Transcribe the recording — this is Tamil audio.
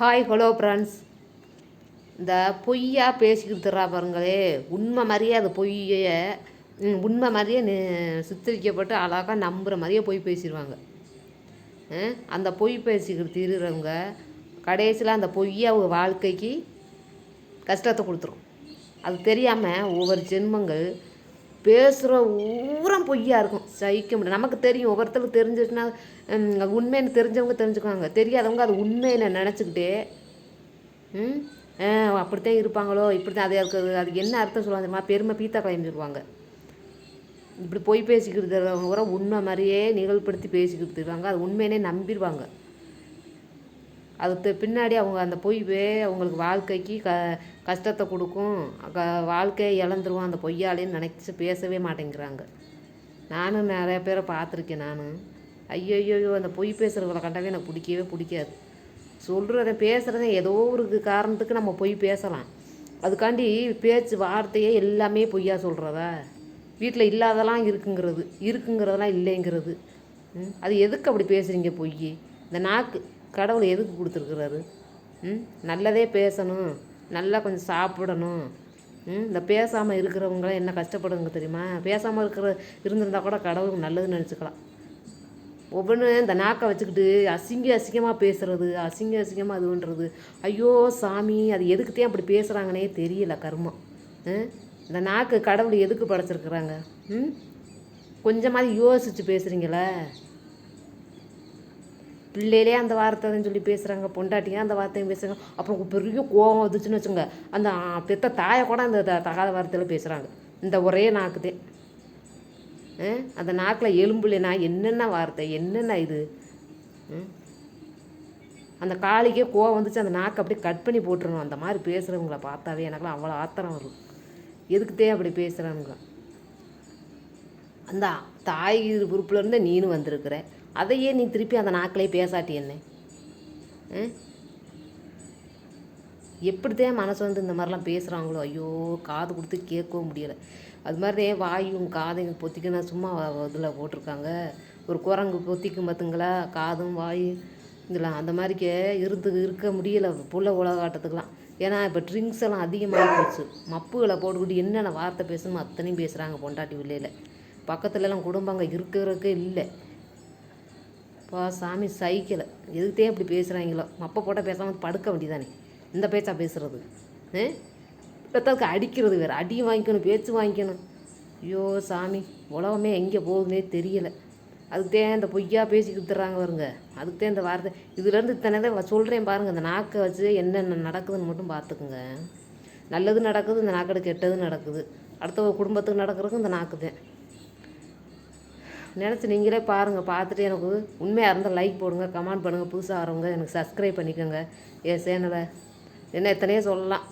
ஹாய் ஹலோ ஃப்ரெண்ட்ஸ் இந்த பொய்யா பேசிக்கிட்டுறா பாருங்களே. உண்மை மாதிரியே அது பொய்யை உண்மை மாதிரியே நி- சித்தரிக்கப்பட்டு அழகாக நம்புகிற மாதிரியே பொய் பேசிடுவாங்க அந்த பொய் பேசிக்கிட்டு திருறவங்க கடைசியில் அந்த பொய்யை அவங்க வாழ்க்கைக்கு கஷ்டத்தை கொடுத்துரும். அது தெரியாமல் ஒவ்வொரு ஜென்மங்கள் பேசுகிற ஊரம் பொய்யா இருக்கும். சகிக்க முடியும் நமக்கு தெரியும். ஒவ்வொருத்தருக்கு தெரிஞ்சிச்சுன்னா அது உண்மைன்னு தெரிஞ்சவங்க தெரிஞ்சுக்குவாங்க. தெரியாதவங்க அது உண்மைன்னு நினச்சிக்கிட்டே அப்படித்தான் இருப்பாங்களோ இப்படித்தான் அது இருக்குது. அதுக்கு என்ன அர்த்தம் சொல்லுவாங்க தெரியுமா? பெருமை பீத்தா கலைன்னு சொல்லுவாங்க. இப்படி பொய் பேசிக்கிட்டு கூட உண்மை மாதிரியே நிகழ்படுத்தி பேசிக்கிட்டு இருக்காங்க. அது உண்மையினே நம்பிடுவாங்க. அதுக்கு பின்னாடி அவங்க அந்த பொய்வே அவங்களுக்கு வாழ்க்கைக்கு க கஷ்டத்தை கொடுக்கும். க வாழ்க்கையை இழந்துருவோம் அந்த பொய்யாலேன்னு நினச்சி பேசவே மாட்டேங்கிறாங்க. நானும் நிறைய பேரை பார்த்துருக்கேன் நானும் ஐயோயோ அந்த பொய் பேசுகிறவங்களை கண்டாவே எனக்கு பிடிக்கவே பிடிக்காது. சொல்கிறத பேசுகிறத ஏதோ ஒரு காரணத்துக்கு நம்ம பொய் பேசலாம். அதுக்காண்டி பேச்சு வார்த்தையே எல்லாமே பொய்யா சொல்கிறதா வீட்டில் இல்லாதெல்லாம் இருக்குங்கிறது இருக்குங்கிறதெல்லாம் இல்லைங்கிறது. அது எதுக்கு அப்படி பேசுகிறீங்க பொய் இந்த நாக்கு கடவுள் எதுக்கு கொடுத்துருக்குறாரு? ம்? நல்லதே பேசணும். நல்லா கொஞ்சம் சாப்பிடணும். ம்? இந்த பேசாமல் இருக்கிறவங்களாம் என்ன கஷ்டப்படுங்க தெரியுமா? பேசாமல் இருக்கிற இருந்திருந்தா கூட கடவுளுக்கு நல்லதுன்னு நினச்சிக்கலாம். ஒவ்வொன்றும் இந்த நாக்கை வச்சுக்கிட்டு அசிங்க அசிங்கமாக பேசுகிறது அசிங்க அசிங்கமாக இது பண்ணுறது ஐயோ சாமி அது எதுக்குத்தையும் அப்படி பேசுகிறாங்கன்னே தெரியல கர்மம் ம்? இந்த நாக்கு கடவுள் எதுக்கு படைச்சிருக்கிறாங்க? ம்? கொஞ்சமாவது யோசிச்சு பேசுகிறீங்களே பிள்ளையிலே அந்த வார்த்தைன்னு சொல்லி பேசுகிறாங்க பொண்டாட்டிங்க அந்த வார்த்தையும் பேசுகிறாங்க அப்புறம் பெரிய கோவம் வந்துச்சுன்னு வச்சுங்க அந்த பெத்த தாயை கூட அந்த த- தகாத வார்த்தையில் பேசுகிறாங்க இந்த ஒரே நாக்குதே. அந்த நாக்கில் எலும்புலனா என்னென்ன வார்த்தை என்னென்ன இது? அந்த காளிக்கே கோவம் வந்துச்சு அந்த நாக்கை அப்படியே கட் பண்ணி போட்டுருணும் அந்த மாதிரி பேசுகிறவங்கள பார்த்தாவே எனக்குலாம் அவ்வளோ ஆத்திரம் வரும். எதுக்குத்தே அப்படி பேசுகிறானுங்க அந்த தாய் பொறுப்புல இருந்து நீனும் வந்திருக்கிற. அதையே நீ திருப்பி அந்த நாக்கிலே பேசாட்டி என்ன? ஆ? எப்படித்தான் மனசு வந்து இந்த மாதிரிலாம் பேசுகிறாங்களோ ஐயோ காது கொடுத்து கேட்கவும் முடியலை. அது மாதிரி வாயும் காதையும் பொத்திக்கினா சும்மா இதில் போட்டிருக்காங்க. ஒரு குரங்கு பொத்திக்கும் பார்த்துங்களா காதும் வாயும் இதெல்லாம் அந்த மாதிரிக்கே இருந்து இருக்க முடியலை புள்ள உலகாட்டத்துக்கெலாம் ஏன்னா இப்போ ட்ரிங்க்ஸ் எல்லாம் அதிகமாக போச்சு. மப்புகளை போட்டுக்கிட்டு என்னென்ன வார்த்தை பேசணுமோ அத்தனையும் பேசுகிறாங்க பொண்டாட்டி உள்ளையில் பக்கத்துலலாம் குடும்பங்க இருக்கிறதுக்கே இல்லை. பா சாமி சைக்கிளை எதுக்குத்தே அப்படி பேசுகிறாங்களோ மப்பை போட்டால் பேசாமல் படுக்க வேண்டியதானே இந்த பேச்சா பேசுகிறது ஆ பெத்ததுக்கு அடிக்கிறது வேறு. அடி வாங்கிக்கணும் பேச்சு வாங்கிக்கணும். ஐயோ சாமி உலகமே எங்கே போகுதுன்னே தெரியலை. அதுக்குத்தான் இந்த பொய்யா பேசிக்கிட்டுறாங்க வருங்க அதுக்குத்தான் இந்த வார்த்தை. இதுலேருந்து இத்தனை தான் சொல்கிறேன் பாருங்கள் இந்த நாக்கை வச்சு என்னென்ன நடக்குதுன்னு மட்டும் பார்த்துக்குங்க. நல்லது நடக்குது இந்த நாக்கடை கெட்டது நடக்குது. அடுத்த குடும்பத்துக்கு நடக்கிறதுக்கும் இந்த நாக்கு தான் நினச்சி நீங்களே பாருங்கள் பார்த்துட்டு எனக்கு உண்மையாக இருந்தால் லைக் போடுங்க கமெண்ட் பண்ணுங்கள் புதுசாக வரவங்க எனக்கு சப்ஸ்கிரைப் பண்ணிக்கோங்க. என் சேனலை என்ன எத்தனையோ சொல்லலாம்.